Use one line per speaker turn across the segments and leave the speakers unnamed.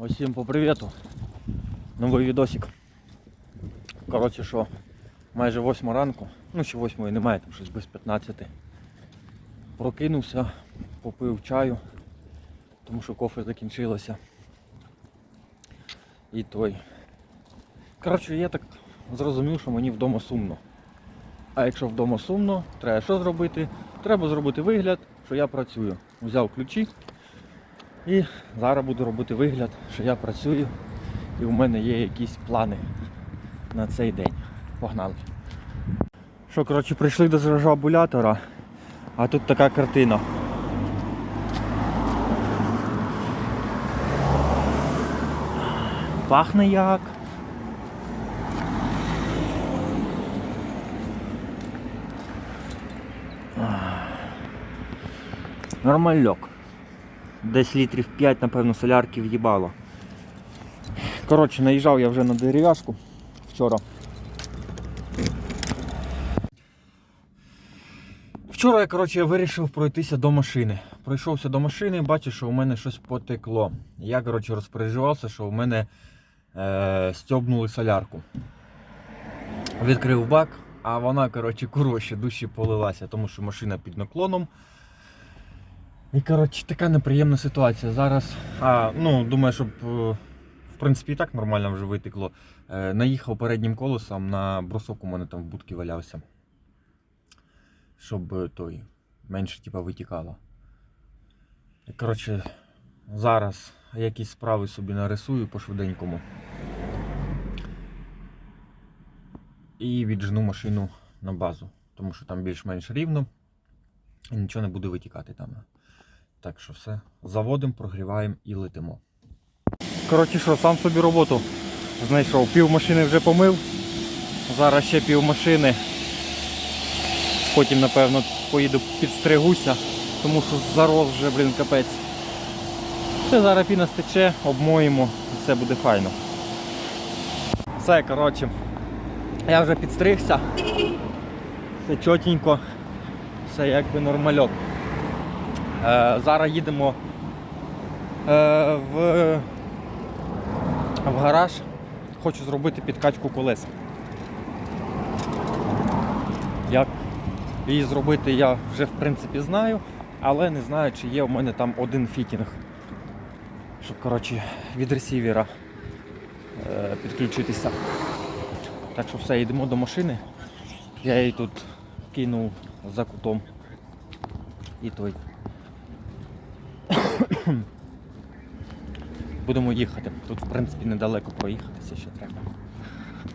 Усім по привіту. Новий відосик. Коротше, що майже 8 ранку, ну ще 8 немає, там щось без 15. Прокинувся, попив чаю, тому що кофе закінчилося. І той. Коротше, я так зрозумів, що мені вдома сумно. А якщо вдома сумно, треба що зробити? Треба зробити вигляд, що я працюю. Взяв ключі і зараз буду робити вигляд, що я працюю і у мене є якісь плани на цей день. Погнали. Що, коротше, прийшли до зражабулятора, а тут така картина. Пахне як. Нормальок. Десь літрів 5, напевно, солярки в'їбало. Коротше, наїжджав я вже на дерев'яшку вчора. Вчора я коротше, вирішив пройтися до машини. Пройшовся до машини, бачу, що у мене щось потекло. Я коротше, розпереживався, що у мене е, стьобнули солярку. Відкрив бак, а вона коротше, курва ще дужче полилася, тому що машина під наклоном. І коротше, така неприємна ситуація. Зараз, а, ну, думаю, щоб е, в принципі і так нормально вже витекло. Е, наїхав переднім колесом на брусок у мене там в будці валявся. Щоб е, той менше типа витікало. І, коротше, зараз якісь справи собі нарисую по швиденькому. І віджену машину на базу, тому що там більш-менш рівно і нічого не буде витікати там. Так що все, заводимо, прогріваємо і летимо. Коротше що, сам собі роботу знайшов. Пів машини вже помив. Зараз ще пів машини. Потім, напевно, поїду підстригуся, тому що зарос вже, блін, капець. Все, зараз піна стече, обмоємо і все буде файно. Все, коротше, я вже підстригся. Все чотенько, все якби нормальок. Е, зараз їдемо е, в, в гараж. Хочу зробити підкачку колес. Як її зробити, я вже в принципі знаю, але не знаю, чи є у мене там один фітінг. Щоб коротше, від ресівера е, підключитися. Так що все, йдемо до машини. Я її тут кинув за кутом. І той. Будемо їхати. Тут, в принципі, недалеко проїхатися ще треба.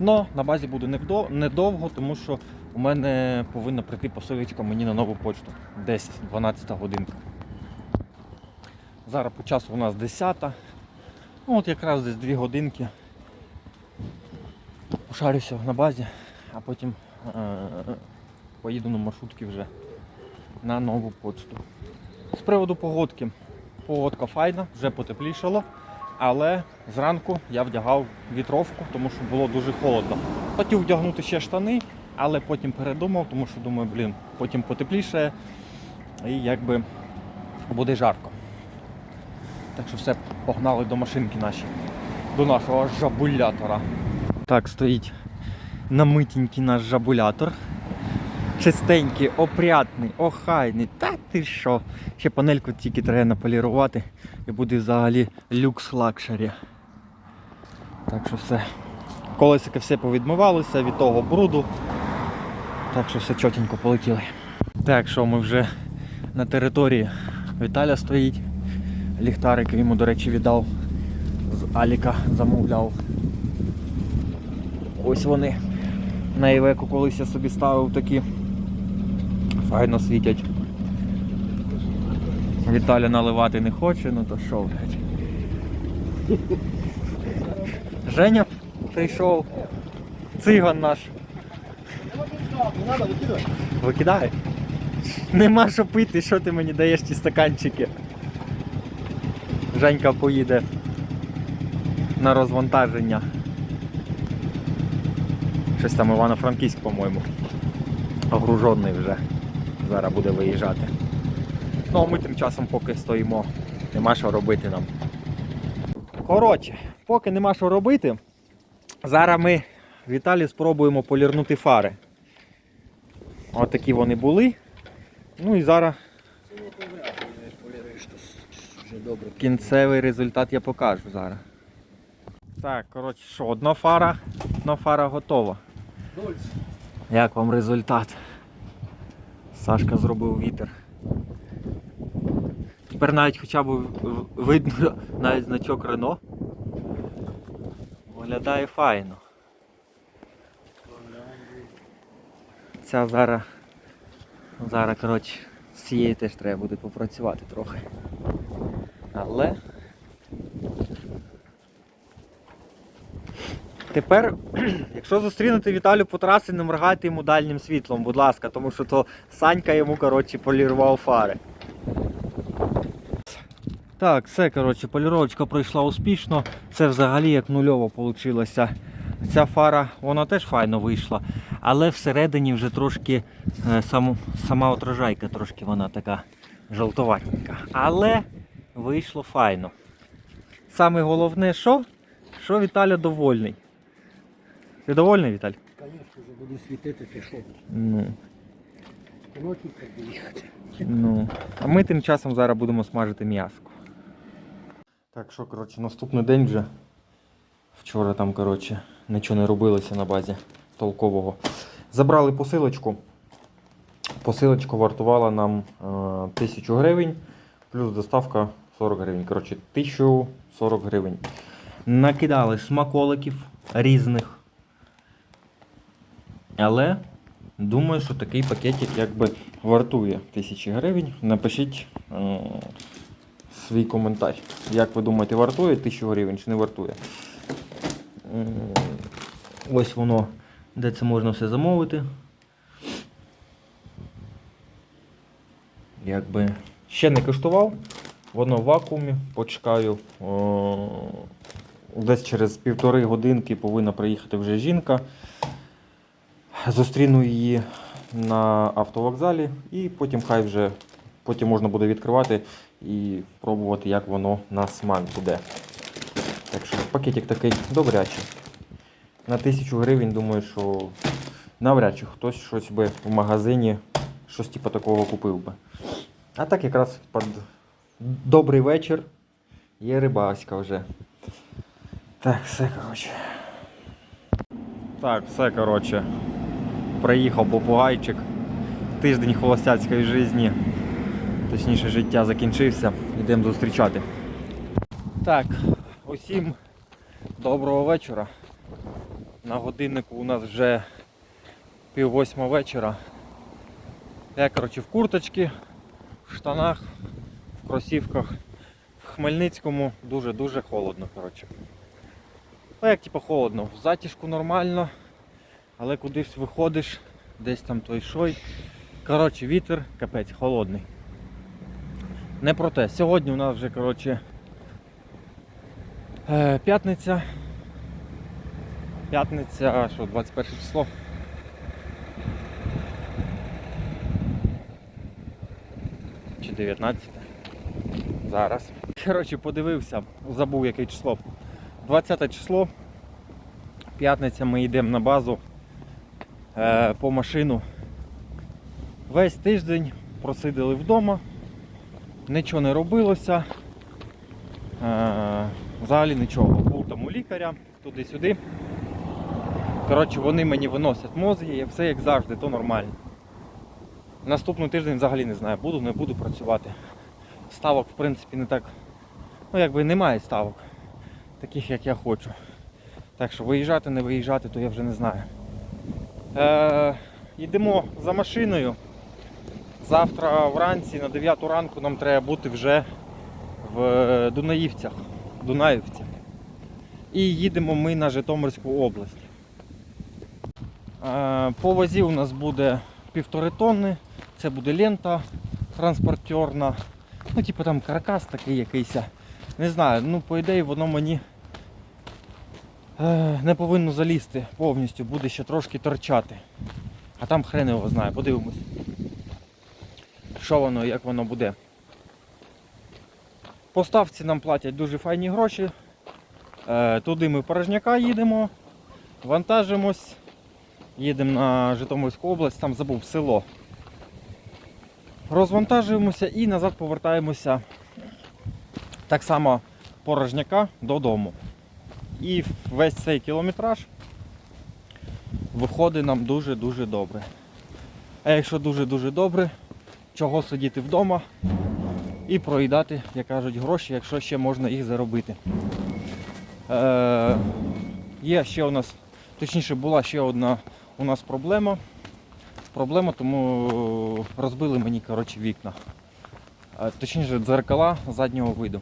Но на базі буду недовго, тому що у мене повинна прийти посилочка мені на нову почту. Десь 12 годинка. Зараз по часу у нас 10. Ну от якраз десь 2 годинки. Пошарюся на базі, а потім е- поїду на маршрутки вже на нову почту. З приводу погодки. Погодка файна, вже потеплішало, але зранку я вдягав вітровку, тому що було дуже холодно. Хотів вдягнути ще штани, але потім передумав, тому що думаю, блін, потім потепліше і якби буде жарко. Так що все, погнали до машинки наші, до нашого жабулятора. Так, стоїть намитенький наш жабулятор. Чистенький, опрятний, охайний. Та ти що? Ще панельку тільки треба наполірувати і буде взагалі люкс лакшері. Так що все. Колесики все повідмивалися від того бруду. Так що все чотенько полетіли. Так що ми вже на території Віталя стоїть. Ліхтарик йому, до речі, віддав. З Аліка замовляв. Ось вони. На Івеку колись я собі ставив такі. Файно світять. Віталя наливати не хоче, ну то що, блядь. Женя прийшов. Циган наш. Викидай. Нема що пити, що ти мені даєш ті стаканчики. Женька поїде на розвантаження. Щось там Івано-Франківськ, по-моєму. Огружений вже. Зараз буде виїжджати. Ну а ми тим часом поки стоїмо. Нема що робити нам. Коротше, поки нема що робити, зараз ми в Італії спробуємо полірнути фари. Ось такі вони були. Ну і зараз кінцевий результат я покажу зараз. Так, коротше, що, одна фара, одна фара готова. Як вам результат? Сашка зробив вітер. Тепер навіть хоча б видно навіть значок Рено. Виглядає файно. Ця зараз. Зараз, коротше, з цією теж треба буде попрацювати трохи. Але. Тепер, якщо зустрінете Віталю по трасі, не моргайте йому дальнім світлом, будь ласка, тому що то Санька йому коротше, полірував фари. Так, все, коротше, поліровочка пройшла успішно. Це взагалі як нульово вийшло. Ця фара, вона теж файно вийшла. Але всередині вже трошки е, сам, сама отражайка трошки вона така жовтоватенька. Але вийшло файно. Саме головне, що? Що Віталя довольний. Ти довольний, Віталь?
Звісно, вже буде світити, ти що?
Ну,
Ночі треба їхати.
ну. А ми тим часом зараз будемо смажити м'яско. Так, що, коротше, наступний день вже. Вчора там, коротше, нічого не робилося на базі толкового. Забрали посилочку. Посилочка вартувала нам е, 1000 гривень, плюс доставка 40 гривень. Коротше, 1040 гривень. Накидали смаколиків різних. Але думаю, що такий пакетик якби вартує 1000 гривень. Напишіть е, свій коментар. Як ви думаєте, вартує 1000 гривень чи не вартує? М, Ось воно, де це можна все замовити. Якби ще не коштував, воно в вакуумі, почекаю. О, десь через півтори годинки повинна приїхати вже жінка. Зустріну її на автовокзалі і потім хай вже потім можна буде відкривати і пробувати, як воно на смак буде. Так що пакетик такий добрячий. На тисячу гривень, думаю, що навряд чи хтось щось би в магазині щось типу такого купив би. А так якраз під добрий вечір є рибаська вже. Так, все, коротше. Так, все, коротше. Приїхав попугайчик. Тиждень холостяцької житті, точніше життя закінчився. Йдемо зустрічати. Так, усім доброго вечора. На годиннику у нас вже пів восьма вечора. Я, коротше, в курточці, в штанах, в кросівках. В Хмельницькому дуже-дуже холодно, коротше. Ну як типу холодно, в затишку нормально, але кудись виходиш, десь там той шой. Коротше, вітер, капець, холодний. Не про те. Сьогодні у нас вже, коротше, е, п'ятниця. П'ятниця, що, 21 число. Чи 19? Зараз. Коротше, подивився, забув яке число. 20 число. П'ятниця ми йдемо на базу по машину. Весь тиждень просиділи вдома, нічого не робилося. Е, взагалі нічого. Був там у лікаря, туди-сюди. Коротше, вони мені виносять мозги, і все як завжди, то нормально. Наступний тиждень взагалі не знаю, буду, не буду працювати. Ставок, в принципі, не так. Ну, якби немає ставок, таких як я хочу. Так що виїжджати, не виїжджати, то я вже не знаю. Е, йдемо за машиною. Завтра вранці на 9 ранку нам треба бути вже в Дунаївцях. Дунаївці. І їдемо ми на Житомирську область. Е, По вазі у нас буде півтори тонни. Це буде лента транспортерна. Ну, типу там каркас такий якийсь. Не знаю, ну по ідеї воно мені не повинно залізти повністю, буде ще трошки торчати. А там хрен його знає, подивимось. Що воно, як воно буде. По ставці нам платять дуже файні гроші. Е, туди ми порожняка їдемо, вантажимось, їдемо на Житомирську область, там забув село. Розвантажуємося і назад повертаємося так само порожняка додому. І весь цей кілометраж виходить нам дуже-дуже добре. А якщо дуже-дуже добре, чого сидіти вдома і проїдати, як кажуть, гроші, якщо ще можна їх заробити. Е, ще у нас, точніше була ще одна у нас проблема. Проблема, тому розбили мені коротше, вікна. Е, Точніше, дзеркала заднього виду.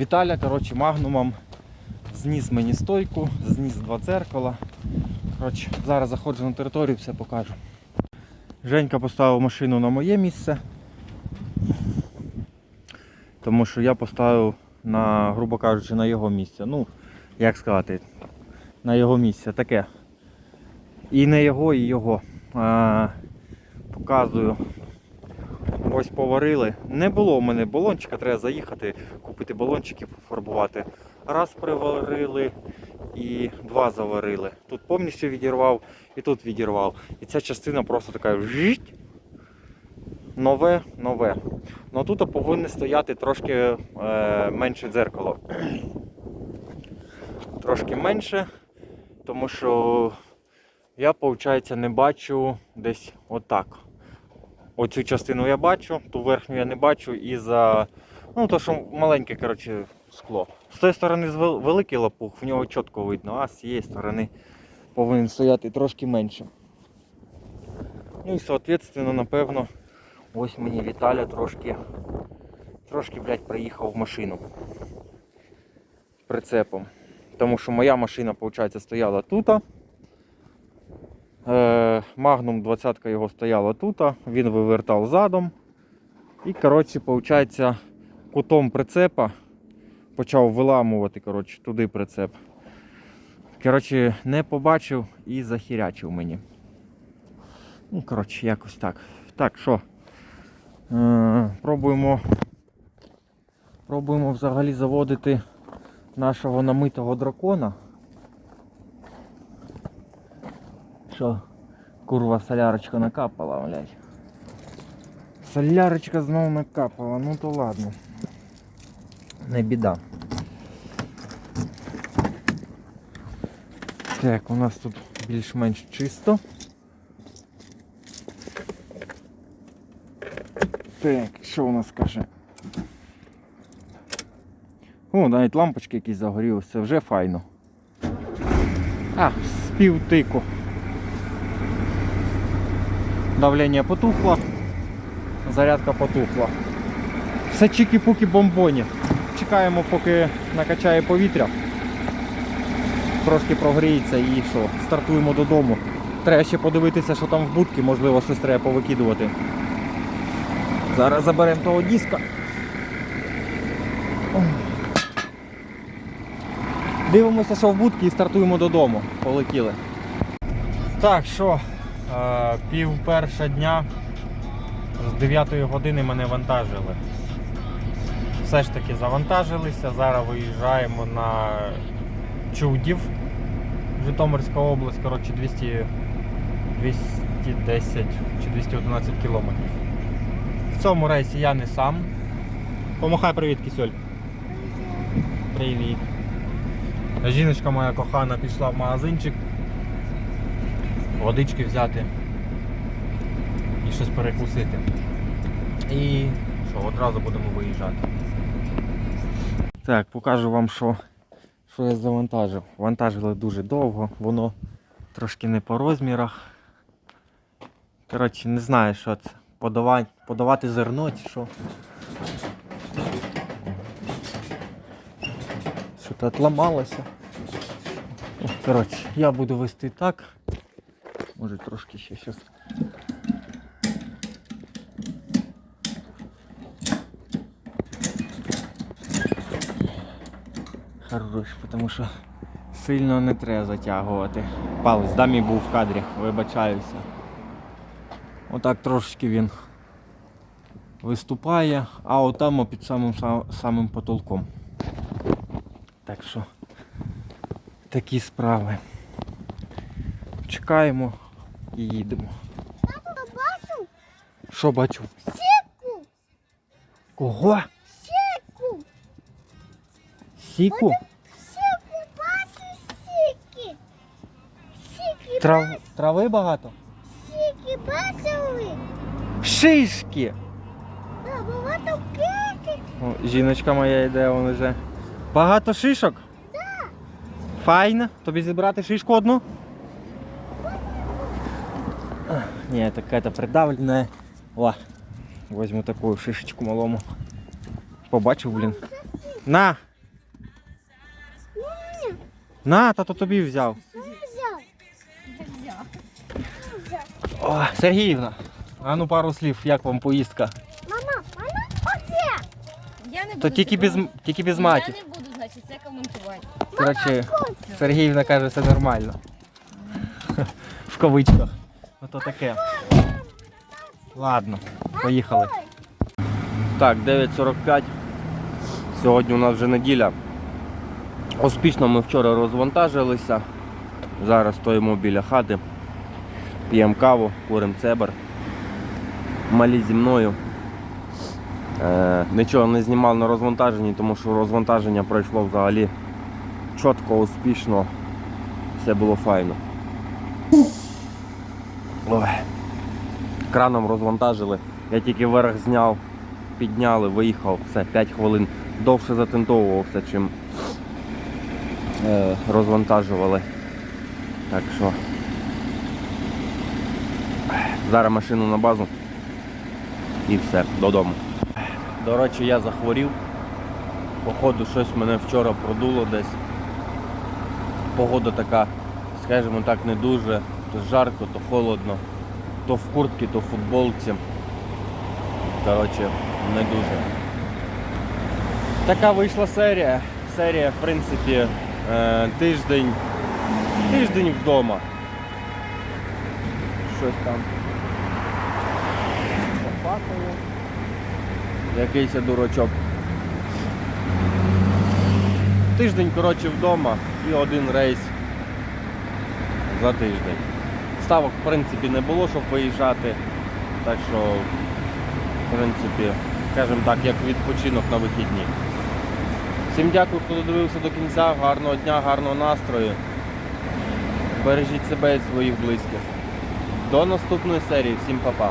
Віталя, коротше, магнумом зніс мені стойку, зніс два дзеркала. Коротше, зараз заходжу на територію, все покажу. Женька поставив машину на моє місце. Тому що я поставив на, грубо кажучи, на його місце. Ну, як сказати, на його місце таке. І не його, і його. А, показую. Ось поварили. Не було в мене балончика, треба заїхати, купити балончики, пофарбувати. Раз приварили і два заварили. Тут повністю відірвав і тут відірвав. І ця частина просто така. Нове, нове. Ну тут повинно стояти трошки е, менше дзеркало. Трошки менше, тому що я, виходить, не бачу десь отак. Оцю частину я бачу, ту верхню я не бачу і за. Ну, то що маленьке, коротше, скло. З цієї сторони великий лопух, в нього чітко видно, а з цієї сторони повинен стояти трошки менше. Ну і соответственно, напевно, ось мені Віталя трошки, трошки, блядь, приїхав в машину прицепом. Тому що моя машина, виходить, стояла тут. Е, Магнум 20 його стояла тут, він вивертав задом. І, коротше, виходить, кутом прицепа почав виламувати коротше, туди прицеп. Коротше, не побачив і захірячив мені. Ну, коротше, якось так. Так, що? Е, пробуємо. Пробуємо взагалі заводити нашого намитого дракона. Що? Курва солярочка накапала, блядь. Солярочка знову накапала, ну то ладно. Не біда. Так, у нас тут більш-менш чисто. Так, що у нас каже? О, навіть лампочки якісь загорілися, вже файно. А, спів тику. Давлення потухло, зарядка потухла. Все чики-пуки бомбоні. Чекаємо, поки накачає повітря. Трошки прогріється і що, стартуємо додому. Треба ще подивитися, що там в будці, можливо, щось треба повикидувати. Зараз заберемо того диска. Дивимося, що в будці і стартуємо додому. Полетіли. Так, що, пів перша дня з 9 години мене вантажили. Все ж таки завантажилися. Зараз виїжджаємо на Чудів. Житомирська область, коротше, 200, 210 чи 211 кілометрів. В цьому рейсі я не сам. Помахай привіт, Кисюль. Привіт. Жіночка моя кохана пішла в магазинчик. Водички взяти і щось перекусити. І що, одразу будемо виїжджати. Так, покажу вам, що, що я завантажив. Вантажили дуже довго, воно трошки не по розмірах. Коротше, не знаю, що це. Подавати, подавати зерно чи що. Що-то отламалося. Коротше, я буду вести так. Може трошки ще щось. Хорош, тому що сильно не треба затягувати. Палець, да, мій був в кадрі, вибачаюся. Отак трошечки він виступає, а отам під самим, самим потолком.
Так що такі справи. Чекаємо і їдемо.
Бачу
Що бачу?
сіку,
Кого?
сіку,
Сіку?
сіку, бачу сіки. Сіки,
Трав... Трави багато?
сіки бачили.
Шишки!
Да, багато кики.
О, жіночка моя йде, вон вже. Багато шишок? Файно. Тобі зібрати шишку одну? А, Ні, така придавлена. О, возьму таку шишечку малому. Побачив, блін. На! На, тато тобі взяв.
не.
О, Сергіївна, а ну пару слів, як вам поїздка?
Мама, вона оце.
Я не буду
То тільки без, тільки без матів.
Я не буду, значить, це коментувати.
Коротше, Сергіївна каже, все нормально. В кавичках. То таке. Ладно, поїхали. Так, 9.45. Сьогодні у нас вже неділя. Успішно ми вчора розвантажилися. Зараз стоїмо біля хати, п'ємо каву, куримо цебр. Малі зі мною. Е, нічого не знімав на розвантаженні, тому що розвантаження пройшло взагалі чітко, успішно. Все було файно. Ой. Краном розвантажили. Я тільки верх зняв, підняли, виїхав, все, 5 хвилин. Довше затентовувався, чим е, розвантажували. Так що. Зараз машину на базу і все, додому. До речі, я захворів. Походу, щось мене вчора продуло десь. Погода така, скажімо так, не дуже. То жарко, то холодно. То в куртці, то в футболці. Коротше, не дуже. Така вийшла серія. Серія, в принципі, е, тиждень. Тиждень вдома. Щось там. Попахало. Якийсь я дурачок. Тиждень, коротше, вдома і один рейс за тиждень. Ставок, в принципі, не було, щоб виїжджати. Так що, в принципі, скажімо так, як відпочинок на вихідні. Всім дякую, хто додивився до кінця. Гарного дня, гарного настрою. Бережіть себе і своїх близьких. До наступної серії. Всім па-па.